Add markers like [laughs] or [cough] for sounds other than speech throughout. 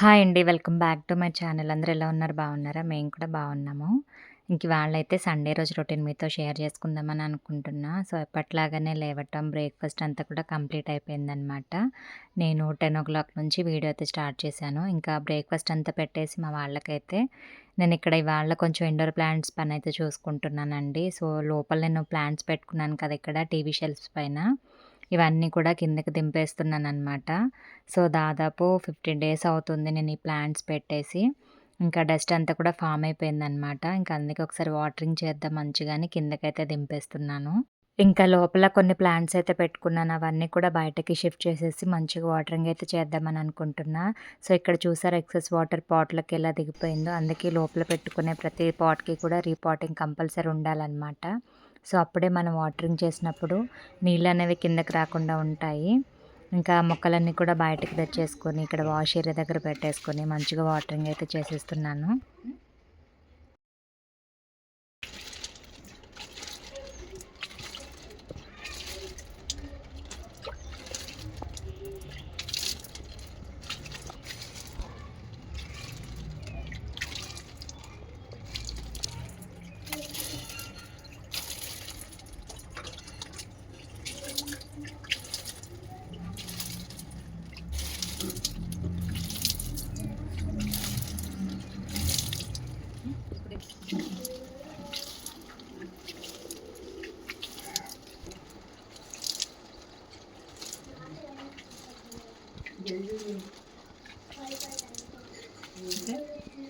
Hi అండి. Welcome back to my channel. అందరూ ఎలా ఉన్నారు? బాగున్నారా? మేము కూడా బాగున్నాము. ఇంక వాళ్ళైతే సండే రోజు రొటీన్ మీతో షేర్ చేసుకుందామని అనుకుంటున్నా. సో, ఎప్పట్లాగానే లేవటం, బ్రేక్‌ఫాస్ట్ అంతా కూడా కంప్లీట్ అయిపోయిందనమాట. నేను 10:00 నుంచి వీడియో అయితే స్టార్ట్ చేశాను. ఇంకా బ్రేక్‌ఫాస్ట్ అంతా పెట్టేసి మా వాళ్ళకైతే నేను ఇక్కడ ఇవాళ కొంచెం ఇండోర్ ప్లాంట్స్ పనైతే చూసుకుంటున్నానండి. సో, లోపల నేను ప్లాంట్స్ పెట్టుకున్నాను కదా! ఇక్కడ టీవీ షెల్ఫ్స్ పైన. ఇవన్నీ కూడా కిందకి దింపేస్తున్నాననమాట. సో, దాదాపు 15 డేస్ అవుతుంది నేను ఈ ప్లాంట్స్ పెట్టేసి. ఇంకా డస్ట్ అంతా కూడా ఫామ్ అయిపోయిందనమాట. ఇంకా అందుకే ఒకసారి వాటరింగ్ చేద్దాం మంచిగా అని కిందకైతే దింపేస్తున్నాను. ఇంకా లోపల కొన్ని ప్లాంట్స్ అయితే పెట్టుకున్నాను. అవన్నీ కూడా బయటకి షిఫ్ట్ చేసేసి మంచిగా వాటరింగ్ అయితే చేద్దామని అనుకుంటున్నా. సో, ఇక్కడ చూసారు ఎక్సెస్ వాటర్ పాట్లకి ఎలా దిగిపోయిందో. అందుకే లోపల పెట్టుకునే ప్రతి పాట్‌కి కూడా రీపాటింగ్ కంపల్సరీ ఉండాలన్నమాట సో, అప్పుడే మనం వాటరింగ్ చేసినప్పుడు నీళ్ళు అనేవి కిందకి రాకుండా ఉంటాయి. ఇంకా మొక్కలన్నీ కూడా బయటకు తెచ్చేసుకొని ఇక్కడ వాష్ ఏరియా దగ్గర పెట్టేసుకొని మంచిగా వాటరింగ్ అయితే చేసేస్తున్నాను.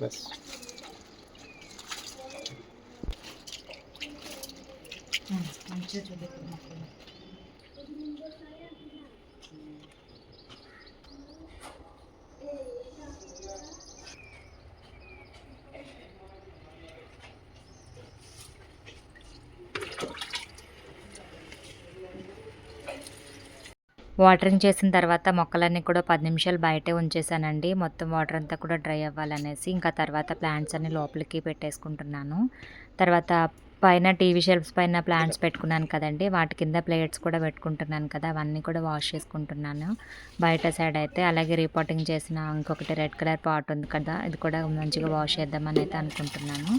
బస్. హ్మ్. మంచిగా వాటరింగ్ చేసిన తర్వాత మొక్కలన్నీ కూడా పది నిమిషాలు బయటే ఉంచేసానండి. మొత్తం వాటర్ అంతా కూడా డ్రై అవ్వాలనేసి. ఇంకా తర్వాత ప్లాంట్స్ అన్ని లోపలికి పెట్టేసుకుంటున్నాను. తర్వాత పైన టీవీ షెల్ఫ్స్ పైన ప్లాంట్స్ పెట్టుకున్నాను కదండి వాటి కింద ప్లేట్స్ కూడా పెట్టుకుంటున్నాను కదా! అవన్నీ కూడా వాష్ చేసుకుంటున్నాను. బయట సైడ్ అయితే అలాగే రిపోర్టింగ్ చేసిన ఇంకొకటి రెడ్ కలర్ పాట్ ఉంది కదా! ఇది కూడా మంచిగా వాష్ చేద్దామని అయితే అనుకుంటున్నాను.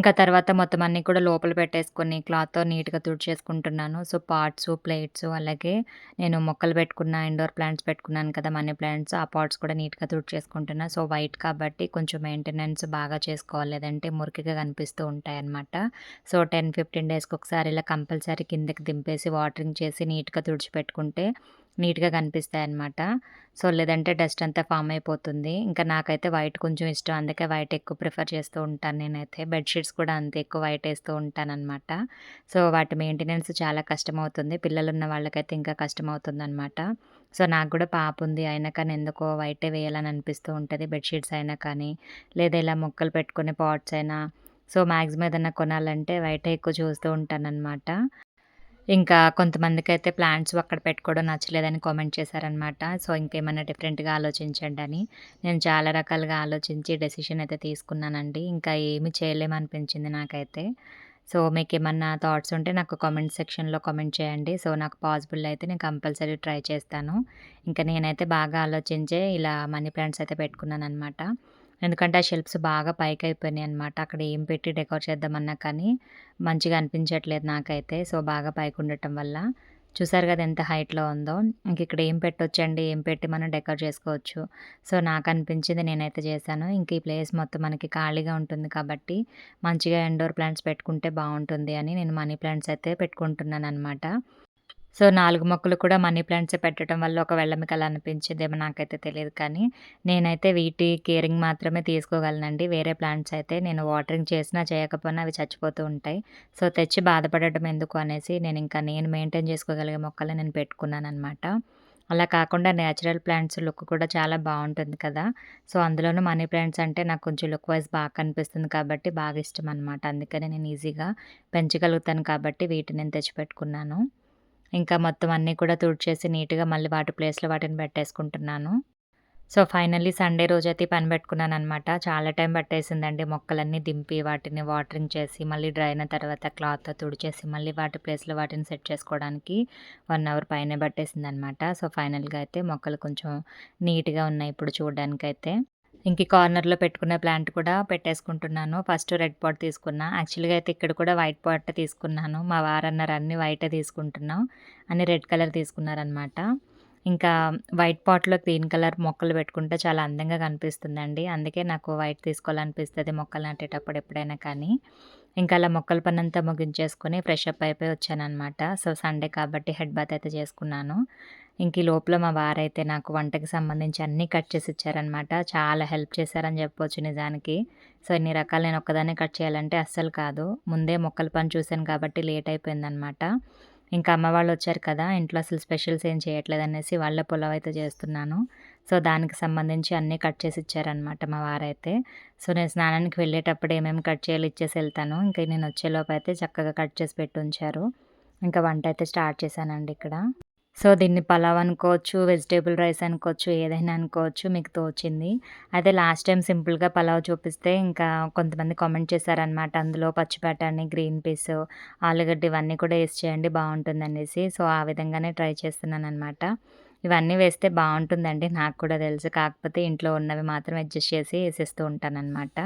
ఇంకా తర్వాత మొత్తం అన్నీ కూడా లోపల పెట్టేసుకొని క్లాత్‌తో నీట్‌గా తుడిచేసుకుంటున్నాను. సో, పాట్స్ ప్లేట్స్ అలాగే నేను మొక్కలు పెట్టుకున్న ఇండోర్ ప్లాంట్స్ పెట్టుకున్నాను కదా! మనీ ప్లాంట్స్ ఆ పాట్స్ కూడా నీట్‌గా తుడిచేసుకుంటున్నా. సో, వైట్ కాబట్టి కొంచెం మెయింటెనెన్స్ బాగా చేసుకోవాలి. లేదంటే మురికిగా కనిపిస్తూ ఉంటాయన్నమాట. సో, 10, 15 డేస్‌కి ఒకసారి ఇలా కంపల్సరీ కిందకి దింపేసి వాటరింగ్ చేసి నీట్‌గా తుడిచిపెట్టుకుంటే నీట్‌గా కనిపిస్తాయన్నమాట. సో, లేదంటే డస్ట్ అంతా ఫామ్ అయిపోతుంది. ఇంకా నాకైతే వైట్ కొంచెం ఇష్టం. అందుకే వైట్ ఎక్కువ ప్రిఫర్ చేస్తూ ఉంటాను నేనైతే. బెడ్‌షీట్స్ కూడా అంతే ఎక్కువ వైట్ వేస్తూ ఉంటాననమాట. సో, వాటి మెయింటెనెన్స్ చాలా కష్టమవుతుంది. పిల్లలున్న వాళ్ళకైతే ఇంకా కష్టమవుతుందనమాట. సో, నాకు కూడా పాప ఉంది. అయినా కానీ ఎందుకో వైటే వేయాలని అనిపిస్తూ ఉంటుంది బెడ్‌షీట్స్ అయినా కానీ, లేదా ఇలా మొక్కలు పెట్టుకునే పాట్స్ అయినా. సో, మ్యాక్సిమం ఏదైనా కొనాలంటే వైటే ఎక్కువ చూస్తూ ఉంటానన్నమాట ఇంకా కొంతమందికి అయితే ప్లాంట్స్ అక్కడ పెట్టుకోవడం నచ్చలేదని కామెంట్ చేశారనమాట. సో, ఇంకేమైనా డిఫరెంట్‌గా ఆలోచించండి అని నేను చాలా రకాలుగా ఆలోచించి డెసిషన్ అయితే తీసుకున్నానండి. ఇంకా ఏమి చేయలేమనిపించింది నాకైతే. సో, మీకేమన్నా థాట్స్ ఉంటే నాకు కామెంట్ సెక్షన్‌లో కామెంట్ చేయండి. సో, నాకు పాసిబుల్ అయితే నేను కంపల్సరీ ట్రై చేస్తాను. ఇంకా నేనైతే బాగా ఆలోచించే ఇలా మనీ ప్లాంట్స్ అయితే పెట్టుకున్నాను అనమాట ఎందుకంటే ఆ షెల్ఫ్స్ బాగా పైకి అయిపోయినాయి అనమాట అక్కడ ఏం పెట్టి డెకోర్ చేద్దామన్నా కానీ మంచిగా అనిపించట్లేదు నాకైతే. సో, బాగా పైకి ఉండటం వల్ల. చూసారు కదా ఎంత హైట్‌లో ఉందో. ఇంక ఇక్కడ ఏం పెట్టొచ్చండి, ఏం పెట్టి మనం డెకోర్ చేసుకోవచ్చు. సో, నాకు అనిపించింది నేనైతే చేశాను. ఇంక ఈ ప్లేస్ మొత్తం మనకి ఖాళీగా ఉంటుంది కాబట్టి మంచిగా ఇండోర్ ప్లాంట్స్ పెట్టుకుంటే బాగుంటుంది అని నేను మనీ ప్లాంట్స్ అయితే పెట్టుకుంటున్నాను అనమాట సో నాలుగు మొక్కలు కూడా మనీ ప్లాంట్స్ పెట్టడం వల్ల ఒకవేళ అలా అనిపించిందేమో నాకైతే తెలియదు కానీ, నేనైతే వీటి కేరింగ్ మాత్రమే తీసుకోగలనండి. వేరే ప్లాంట్స్ అయితే నేను వాటరింగ్ చేసినా, చేయకపోయినా అవి చచ్చిపోతూ ఉంటాయి. సో, తెచ్చి బాధపడటం ఎందుకు అనేసి నేను ఇంకా నేను మెయింటైన్ చేసుకోగలిగే మొక్కలే నేను పెట్టుకున్నాననమాట. అలా కాకుండా నేచురల్ ప్లాంట్స్ లుక్ కూడా చాలా బాగుంటుంది కదా! సో, అందులోనూ మనీ ప్లాంట్స్ అంటే నాకు కొంచెం లుక్ వైస్ బాగా కనిపిస్తుంది కాబట్టి బాగా ఇష్టం అనమాట అందుకనే నేను ఈజీగా పెంచగలుగుతాను కాబట్టి వీటిని నేను తెచ్చిపెట్టుకున్నాను. ఇంకా మొత్తం అన్నీ కూడా తుడిచేసి నీట్‌గా మళ్ళీ వాటి ప్లేస్‌లో వాటిని పెట్టేసుకుంటున్నాను. సో, ఫైనల్లీ సండే రోజైతే పని పని పెట్టుకున్నాననమాట. చాలా టైం పట్టేసిందండి మొక్కలన్నీ దింపి, వాటిని వాటరింగ్ చేసి, మళ్ళీ డ్రై అయిన తర్వాత క్లాత్‌తో తుడిచేసి, మళ్ళీ వాటి ప్లేస్‌లో వాటిని సెట్ చేసుకోవడానికి వన్ అవర్ పైనే పట్టేసిందనమాట. సో, ఫైనల్‌గా అయితే మొక్కలు కొంచెం నీట్‌గా ఉన్నాయి ఇప్పుడు చూడడానికైతే. ఇంక కార్నర్‌లో పెట్టుకున్న ప్లాంట్ కూడా పెట్టేసుకుంటున్నాను. ఫస్ట్ రెడ్ పాట్ తీసుకున్నా. యాక్చువల్‌గా అయితే ఇక్కడ కూడా వైట్ పాట్ తీసుకున్నాను. మా వారన్నారు అన్నీ వైటే తీసుకుంటున్నాం అని రెడ్ కలర్ తీసుకున్నారనమాట. ఇంకా వైట్ పాట్‌లో గ్రీన్ కలర్ మొక్కలు పెట్టుకుంటే చాలా అందంగా కనిపిస్తుందండి. అందుకే నాకు వైట్ తీసుకోవాలనిపిస్తుంది మొక్కలు నాటేటప్పుడు ఎప్పుడైనా కానీ. ఇంకా అలా మొక్కల పని అంతా ముగించేసుకొని ఫ్రెష్ అప్ అయిపోయి వచ్చానమాట సో, సండే కాబట్టి హెడ్ బాత్ అయితే చేసుకున్నాను. ఇంక ఈ లోపల మా వారైతే నాకు వంటకి సంబంధించి అన్నీ కట్ చేసి ఇచ్చారనమాట. చాలా హెల్ప్ చేశారని చెప్పొచ్చు నిజానికి. సో, ఇన్ని రకాలు నేను ఒక్కదాన్నే కట్ చేయాలంటే అస్సలు కాదు. ముందే మొక్కల పని చూసాను కాబట్టి లేట్ అయిపోయిందనమాట. ఇంకా అమ్మ వాళ్ళొచ్చారు కదా! ఇంట్లో అసలు స్పెషల్స్ ఏం చేయట్లేదు అనేసి వాళ్ళ పులావ్ అయితే చేస్తున్నాను. సో, దానికి సంబంధించి అన్నీ కట్ చేసి ఇచ్చారనమాట మా వారైతే. సో, నేను స్నానానికి వెళ్ళేటప్పుడు ఏమేమి కట్ చేయాలి ఇచ్చేసి వెళ్తాను ఇంకా నేను వచ్చేలోపు అయితే చక్కగా కట్ చేసి పెట్టి ఉంచారు ఇంకా వంట అయితే స్టార్ట్ చేశానండి ఇక్కడ. సో, దీన్ని పలావ్ అనుకోవచ్చు, వెజిటేబుల్ రైస్ అనుకోవచ్చు, ఏదైనా అనుకోవచ్చు మీకు తోచింది. అయితే లాస్ట్ టైం సింపుల్‌గా పలావ్ చూపిస్తే ఇంకా కొంతమంది కామెంట్ చేశారనమాట. అందులో పచ్చి బఠానీ గ్రీన్ పీస్, ఆలుగడ్డ ఇవన్నీ కూడా వేసి చేయండి బాగుంటుందనేసి సో, ఆ విధంగానే ట్రై చేస్తున్నాను అనమాట ఇవన్నీ వేస్తే బాగుంటుందండి నాకు కూడా తెలుసు. కాకపోతే ఇంట్లో ఉన్నవి మాత్రం అడ్జస్ట్ చేసి వేసేస్తూ ఉంటానన్నమాట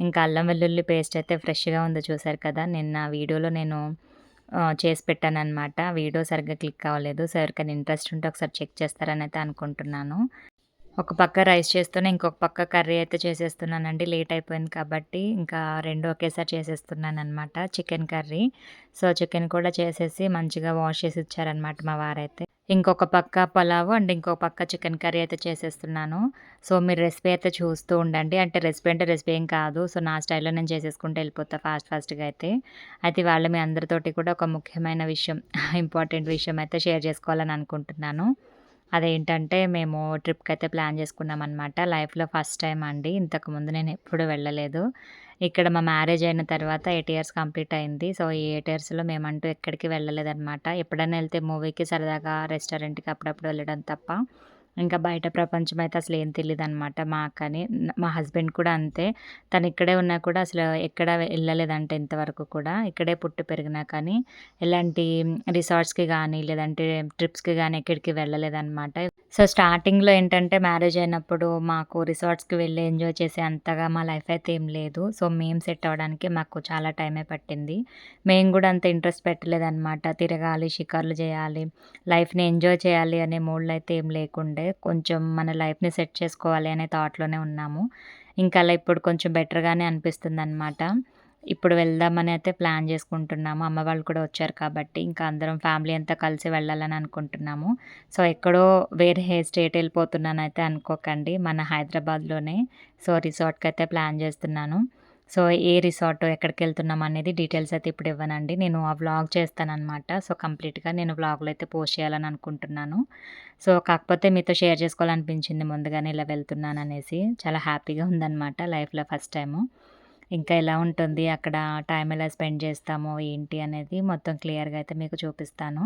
ఇంకా అల్లం వెల్లుల్లి పేస్ట్ అయితే ఫ్రెష్‌గా ఉందో చూసారు కదా! నిన్న వీడియోలో నేను చేసి పెట్టాను అనమాట వీడియో సరిగ్గా క్లిక్ అవ్వలేదు. సో, ఎవరికైనా ఇంట్రెస్ట్ ఉంటే ఒకసారి చెక్ చేస్తారని అయితే అనుకుంటున్నాను. ఒక పక్క రైస్ చేస్తూనే ఇంకొక పక్క కర్రీ అయితే చేసేస్తున్నానండి. లేట్ అయిపోయింది కాబట్టి ఇంకా రెండు ఒకేసారి చేసేస్తున్నాను అనమాట చికెన్ కర్రీ. సో, చికెన్ కూడా చేసేసి మంచిగా వాష్ చేసి ఇచ్చారనమాట మా వారైతే. ఇంకొక పక్క పలావ్ అండ్ ఇంకొక పక్క చికెన్ కర్రీ అయితే చేసేస్తున్నాను. సో, మీరు రెసిపీ అయితే చూస్తూ ఉండండి. అంటే రెసిపీ అంటే రెసిపీ ఏం కాదు. సో, నా స్టైల్‌లో నేను చేసేసుకుంటూ వెళ్ళిపోతా ఫాస్ట్ ఫాస్ట్‌గా అయితే. అయితే వాళ్ళు మీ అందరితోటి కూడా ఒక ముఖ్యమైన విషయం [laughs] ఇంపార్టెంట్ విషయం అయితే షేర్ చేసుకోవాలని అనుకుంటున్నాను. అదేంటంటే మేము ట్రిప్కి అయితే ప్లాన్ చేసుకున్నామనమాట. లైఫ్‌లో ఫస్ట్ టైం అండి. ఇంతకుముందు నేను ఎప్పుడు వెళ్ళలేదు. ఇక్కడ మా మ్యారేజ్ అయిన తర్వాత ఎయిట్ ఇయర్స్ కంప్లీట్ అయింది. సో, ఈ ఎయిట్ ఇయర్స్‌లో మేమంటూ ఎక్కడికి వెళ్ళలేదనమాట. ఎప్పుడైనా వెళ్తే మూవీకి సరదాగా రెస్టారెంట్‌కి అప్పుడప్పుడు వెళ్ళడం తప్ప, ఇంకా బయట ప్రపంచం అయితే అసలు ఏం తెలీదనమాట మాకని. మా హస్బెండ్ కూడా అంతే. తను ఇక్కడే ఉన్నా కూడా అసలు ఎక్కడ వెళ్ళలేదంటే ఇంతవరకు కూడా. ఇక్కడే పుట్టి పెరిగినా కానీ ఎలాంటి రిసార్ట్స్‌కి కానీ లేదంటే ట్రిప్స్‌కి కానీ ఎక్కడికి వెళ్ళలేదన్నమాట సో, స్టార్టింగ్‌లో ఏంటంటే మ్యారేజ్ అయినప్పుడు మాకు రిసార్ట్స్‌కి వెళ్ళి ఎంజాయ్ చేసే అంతగా మా లైఫ్ అయితే ఏం లేదు. సో, మేము సెట్ అవ్వడానికి మాకు చాలా టైమే పట్టింది. మేము కూడా అంత ఇంట్రెస్ట్ పెట్టలేదన్నమాట తిరగాలి, షికార్లు చేయాలి, లైఫ్‌ని ఎంజాయ్ చేయాలి అనే మూడ్‌లో అయితే ఏం లేకుండే. కొంచెం మన లైఫ్‌ని సెట్ చేసుకోవాలి అనే థాట్‌లోనే ఉన్నాము. ఇంకా అలా ఇప్పుడు కొంచెం బెటర్‌గానే అనిపిస్తుంది అనమాట ఇప్పుడు వెళ్దామని అయితే ప్లాన్ చేసుకుంటున్నాము. అమ్మ వాళ్ళు కూడా వచ్చారు కాబట్టి ఇంకా అందరం ఫ్యామిలీ అంతా కలిసి వెళ్ళాలని అనుకుంటున్నాము. సో, ఎక్కడో వేరే స్టేట్ వెళ్ళిపోతున్నానైతే అనుకోకండి. మన హైదరాబాద్‌లోనే. సో, రిసార్ట్కి అయితే ప్లాన్ చేస్తున్నాను. సో, ఏ రిసార్ట్, ఎక్కడికెళ్తున్నాం అనేది డీటెయిల్స్ అయితే ఇప్పుడు ఇవ్వనండి. నేను ఆ వ్లాగ్ చేస్తానమాట సో, కంప్లీట్‌గా నేను వ్లాగ్‌లో అయితే పోస్ట్ చేయాలని అనుకుంటున్నాను. సో, కాకపోతే మీతో షేర్ చేసుకోవాలనిపించింది ముందుగానే ఇలా వెళ్తున్నాను అనేసి చాలా హ్యాపీగా ఉందన్నమాట లైఫ్‌లో ఫస్ట్ టైము. ఇంకా ఎలా ఉంటుంది, అక్కడ టైం ఎలా స్పెండ్ చేస్తాము, ఏంటి అనేది మొత్తం క్లియర్‌గా అయితే మీకు చూపిస్తాను.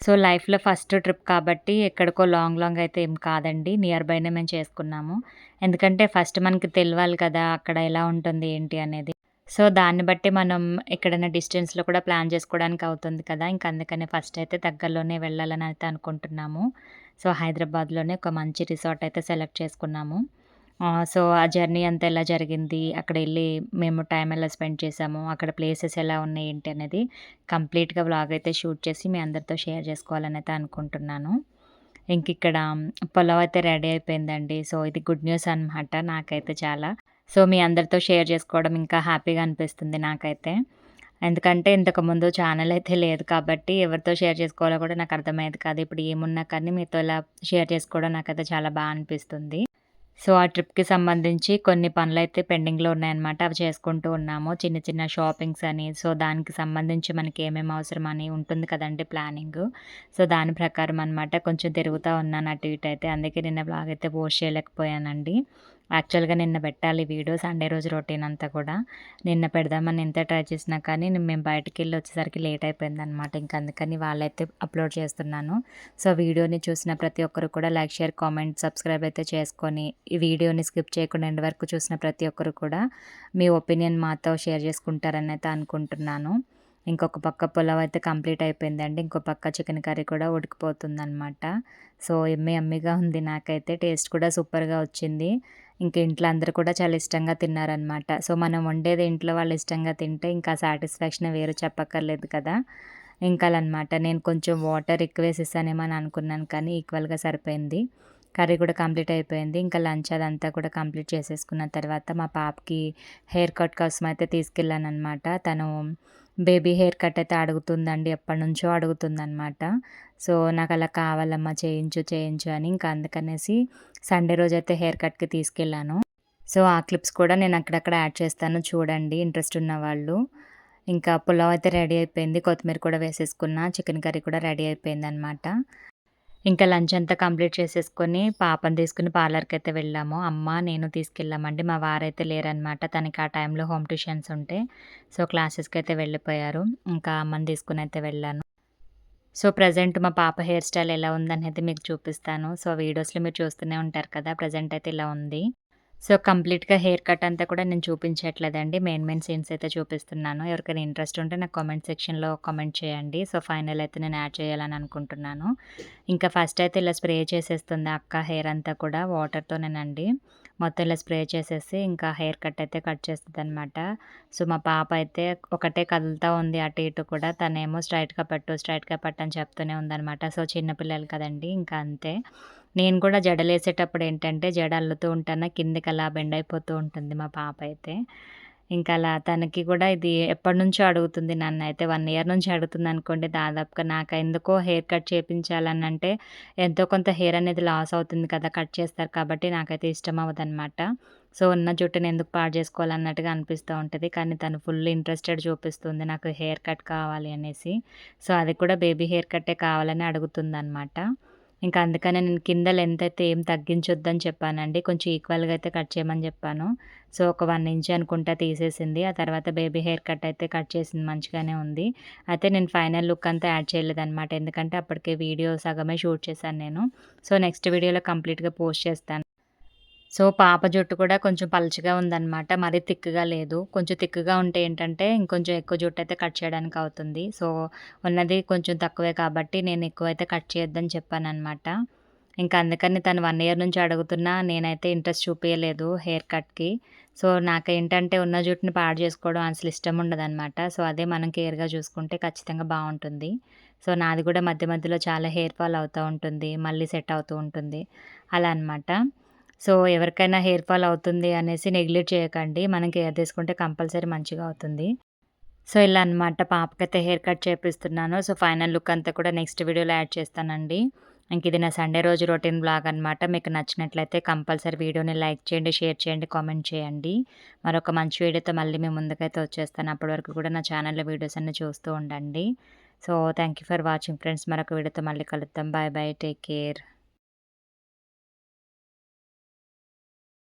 సో, లైఫ్‌లో ఫస్ట్ ట్రిప్ కాబట్టి ఎక్కడికో లాంగ్ లాంగ్ అయితే ఏం కాదండి. నియర్ బైనే మేము చేసుకున్నాము. ఎందుకంటే ఫస్ట్ మనకి తెలియాలి కదా! అక్కడ ఎలా ఉంటుంది, ఏంటి అనేది. సో, దాన్ని బట్టి మనం ఎక్కడైనా డిస్టెన్స్‌లో కూడా ప్లాన్ చేసుకోవడానికి అవుతుంది కదా! ఇంక అందుకనే ఫస్ట్ అయితే దగ్గరలోనే వెళ్ళాలని అయితే అనుకుంటున్నాము. సో, హైదరాబాద్‌లోనే ఒక మంచి రిసార్ట్ అయితే సెలెక్ట్ చేసుకున్నాము. సో, ఆ జర్నీ అంతా ఎలా జరిగింది, అక్కడ వెళ్ళి మేము టైం ఎలా స్పెండ్ చేసాము అక్కడ ప్లేసెస్ ఎలా ఉన్నాయి, ఏంటి అనేది కంప్లీట్‌గా వ్లాగ్ అయితే షూట్ చేసి మీ అందరితో షేర్ చేసుకోవాలని అయితే అనుకుంటున్నాను. ఇంకిక్కడ పులావ్ అయితే రెడీ అయిపోయిందండి. సో, ఇది గుడ్ న్యూస్ అనమాట నాకైతే చాలా. సో, మీ అందరితో షేర్ చేసుకోవడం ఇంకా హ్యాపీగా అనిపిస్తుంది నాకైతే. ఎందుకంటే ఇంతకుముందు ఛానల్ అయితే లేదు కాబట్టి ఎవరితో షేర్ చేసుకోవాలో కూడా నాకు అర్థమయ్యేది కాదు. ఇప్పుడు ఏమున్నా కానీ మీతో ఇలా షేర్ చేసుకోవడం నాకైతే చాలా బాగా అనిపిస్తుంది. సో, ఆ ట్రిప్‌కి సంబంధించి కొన్ని పనులైతే పెండింగ్‌లో ఉన్నాయన్నమాట. అవి చేసుకుంటూ ఉన్నాము. చిన్న చిన్న షాపింగ్స్ అని, సో, దానికి సంబంధించి మనకి ఏమేమి అవసరం అని ఉంటుంది కదండి ప్లానింగ్ సో, దాని ప్రకారం అనమాట కొంచెం తిరుగుతూ ఉన్నాను అటు ఇటు అయితే. అందుకే నిన్న బ్లాగ్ అయితే పోస్ట్ చేయలేకపోయానండి. యాక్చువల్‌గా నిన్న పెట్టాలి వీడియో సండే రోజు రొటీన్ అంతా కూడా. నిన్న పెడదామని ఎంత ట్రై చేసినా కానీ మేము బయటికెళ్ళి వచ్చేసరికి లేట్ అయిపోయిందనమాట. ఇంకా అందుకని వాళ్ళైతే అప్లోడ్ చేస్తున్నాను. సో, వీడియోని చూసిన ప్రతి ఒక్కరు కూడా లైక్, షేర్, కామెంట్, సబ్స్క్రైబ్ అయితే చేసుకొని ఈ వీడియోని స్కిప్ చేయకుండా ఎండ్ వరకు చూసిన ప్రతి ఒక్కరు కూడా మీ ఒపీనియన్ మాతో షేర్ చేసుకుంటారని అయితే అనుకుంటున్నాను. ఇంకొక పక్క పులావ్ అయితే కంప్లీట్ అయిపోయిందండి. ఇంకో పక్క చికెన్ కర్రీ కూడా ఉడికిపోతుందనమాట. సో, ఎమ్మె అమ్మిగా ఉంది నాకైతే. టేస్ట్ కూడా సూపర్‌గా వచ్చింది. ఇంక ఇంట్లో అందరూ కూడా చాలా ఇష్టంగా తిన్నారనమాట. సో, మనం వండేది ఇంట్లో వాళ్ళు ఇష్టంగా తింటే ఇంకా సాటిస్ఫాక్షన్ వేరు చెప్పక్కర్లేదు కదా! ఇంకాలన్నమాట నేను కొంచెం వాటర్ ఎక్కువేసేసానేమో అని అనుకున్నాను కానీ ఈక్వల్‌గా సరిపోయింది. కర్రీ కూడా కంప్లీట్ అయిపోయింది. ఇంకా లంచ్ అదంతా కూడా కంప్లీట్ చేసేసుకున్న తర్వాత మా పాపకి హెయిర్ కట్ కోసం అయితే తీసుకెళ్ళాననమాట. తను బేబీ హెయిర్ కట్ అయితే అడుగుతుందండి. ఎప్పటినుంచో అడుగుతుందనమాట. సో, నాకు అలా కావాలమ్మా చేయించు, చేయించు అని. ఇంకా అందుకనేసి సండే రోజైతే హెయిర్ కట్‌కి తీసుకెళ్ళాను. సో, ఆ క్లిప్స్ కూడా నేను అక్కడక్కడ యాడ్ చేస్తాను చూడండి ఇంట్రెస్ట్ ఉన్న వాళ్ళు ఇంకా పులావ్ అయితే రెడీ అయిపోయింది. కొత్తిమీర కూడా వేసేసుకున్నా. చికెన్ కర్రీ కూడా రెడీ అయిపోయింది అనమాట ఇంకా లంచ్ అంతా కంప్లీట్ చేసేసుకొని పాపం తీసుకుని పార్లర్కి అయితే వెళ్ళాము. అమ్మ, నేను తీసుకెళ్ళామండి. మా వారైతే లేరనమాట. తనకి ఆ టైంలో హోమ్ ట్యూషన్స్ ఉంటే సో, క్లాసెస్కి అయితే వెళ్ళిపోయారు. ఇంకా అమ్మని తీసుకుని అయితే వెళ్ళాను. సో, ప్రెజెంట్ మా పాప హెయిర్ స్టైల్ ఎలా ఉందనేది మీకు చూపిస్తాను. సో, వీడియోస్‌లో మీరు చూస్తూనే ఉంటారు కదా! ప్రెజెంట్ అయితే ఇలా ఉంది. సో, కంప్లీట్‌గా హెయిర్ కట్ అంతా కూడా నేను చూపించట్లేదండి. మెయిన్ మెయిన్ సీన్స్ అయితే చూపిస్తున్నాను. ఎవరికైనా ఇంట్రెస్ట్ ఉంటే నాకు కామెంట్ సెక్షన్‌లో కామెంట్ చేయండి. సో, ఫైనల్ అయితే నేను యాడ్ చేయాలని అనుకుంటున్నాను. ఇంకా ఫస్ట్ అయితే ఇలా స్ప్రే చేసేస్తుంది అక్క హెయిర్ అంతా కూడా వాటర్‌తోనేనండి. మొత్తం ఇలా స్ప్రే చేసేసి ఇంకా హెయిర్ కట్ అయితే కట్ చేస్తుంది అనమాట సో, మా పాప అయితే ఒకటే కదులుతూ ఉంది అటు ఇటు కూడా. తనేమో స్ట్రైట్గా పెట్టు, స్ట్రైట్గా పెట్టు అని చెప్తూనే ఉందనమాట. సో, చిన్నపిల్లలు కదండి కదండీ! ఇంకా అంతే. నేను కూడా జడలేసేటప్పుడు ఏంటంటే జడ అల్లుతూ ఉంటాను. కిందకి అలా బెండ్ అయిపోతూ ఉంటుంది మా పాప అయితే. ఇంకా అలా తనకి కూడా ఇది ఎప్పటినుంచో అడుగుతుంది నన్ను అయితే వన్ ఇయర్ నుంచి అడుగుతుంది అనుకోండి దాదాపుగా. నాకు ఎందుకో హెయిర్ కట్ చేయించాలని అంటే ఎంతో కొంత హెయిర్ అనేది లాస్ అవుతుంది కదా! కట్ చేస్తారు కాబట్టి నాకైతే ఇష్టం అవ్వదనమాట. సో, ఉన్న జుట్టుని ఎందుకు పాడు చేసుకోవాలన్నట్టుగా అనిపిస్తూ ఉంటుంది కానీ తను ఫుల్ ఇంట్రెస్టెడ్ చూపిస్తుంది నాకు హెయిర్ కట్ కావాలి అనేసి. సో, అది కూడా బేబీ హెయిర్ కట్టే కావాలని అడుగుతుందనమాట. ఇంకా అందుకనే నేను కింద లెంత్ అయితే ఏం తగ్గించొద్దని చెప్పానండి. కొంచెం ఈక్వల్‌గా అయితే కట్ చేయమని చెప్పాను. సో, ఒక వన్ ఇంచ్ అనుకుంటా తీసేసింది. ఆ తర్వాత బేబీ హెయిర్ కట్ అయితే కట్ చేసింది. మంచిగానే ఉంది. అయితే నేను ఫైనల్ లుక్ అంతా యాడ్ చేయలేదనమాట. ఎందుకంటే అప్పటికే వీడియో సగమే షూట్ చేశాను నేను. సో, నెక్స్ట్ వీడియోలో కంప్లీట్‌గా పోస్ట్ చేస్తాను. సో, పాప జుట్టు కూడా కొంచెం పలుచగా ఉందనమాట. మరీ థిక్‌గా లేదు. కొంచెం థిక్‌గా ఉంటే ఏంటంటే ఇంకొంచెం ఎక్కువ జుట్టు అయితే కట్ చేయడానికి అవుతుంది. సో, ఉన్నది కొంచెం తక్కువే కాబట్టి నేను ఎక్కువైతే కట్ చేయొద్దని చెప్పానమాట ఇంకా అందుకని తను వన్ ఇయర్ నుంచి అడుగుతున్నా నేనైతే ఇంట్రెస్ట్ చూపించలేదు హెయిర్ కట్‌కి. సో, నాకేంటంటే ఉన్న జుట్టుని పాడు చేసుకోవడం అసలు ఇష్టం ఉండదనమాట. సో, అదే మనం కేర్‌గా చూసుకుంటే ఖచ్చితంగా బాగుంటుంది సో, నాది కూడా మధ్య మధ్యలో చాలా హెయిర్ ఫాల్ అవుతూ ఉంటుంది. మళ్ళీ సెట్ అవుతూ ఉంటుంది. అలా అనమాట. సో, ఎవరికైనా హెయిర్ ఫాల్ అవుతుంది అనేసి నెగ్లెక్ట్ చేయకండి. మనం కేర్ తీసుకుంటే కంపల్సరీ మంచిగా అవుతుంది. సో, ఇలా అనమాట పాపకైతే హెయిర్ కట్ చేపిస్తున్నాను. సో, ఫైనల్ లుక్ అంతా కూడా నెక్స్ట్ వీడియోలో యాడ్ చేస్తానండి. ఇంక ఇది నా సండే రోజు రొటీన్ బ్లాగ్ అనమాట. మీకు నచ్చినట్లయితే కంపల్సరీ వీడియోని లైక్ చేయండి, షేర్ చేయండి, కామెంట్ చేయండి. మరొక మంచి వీడియోతో మళ్ళీ మేము ముందుకైతే వచ్చేస్తాను. అప్పటి వరకు కూడా నా ఛానల్‌లో వీడియోస్ అన్నీ చూస్తూ ఉండండి. So, thank you for watching friends. మరొక వీడియోతో మళ్ళీ కలుద్దాం. Bye bye. Take care.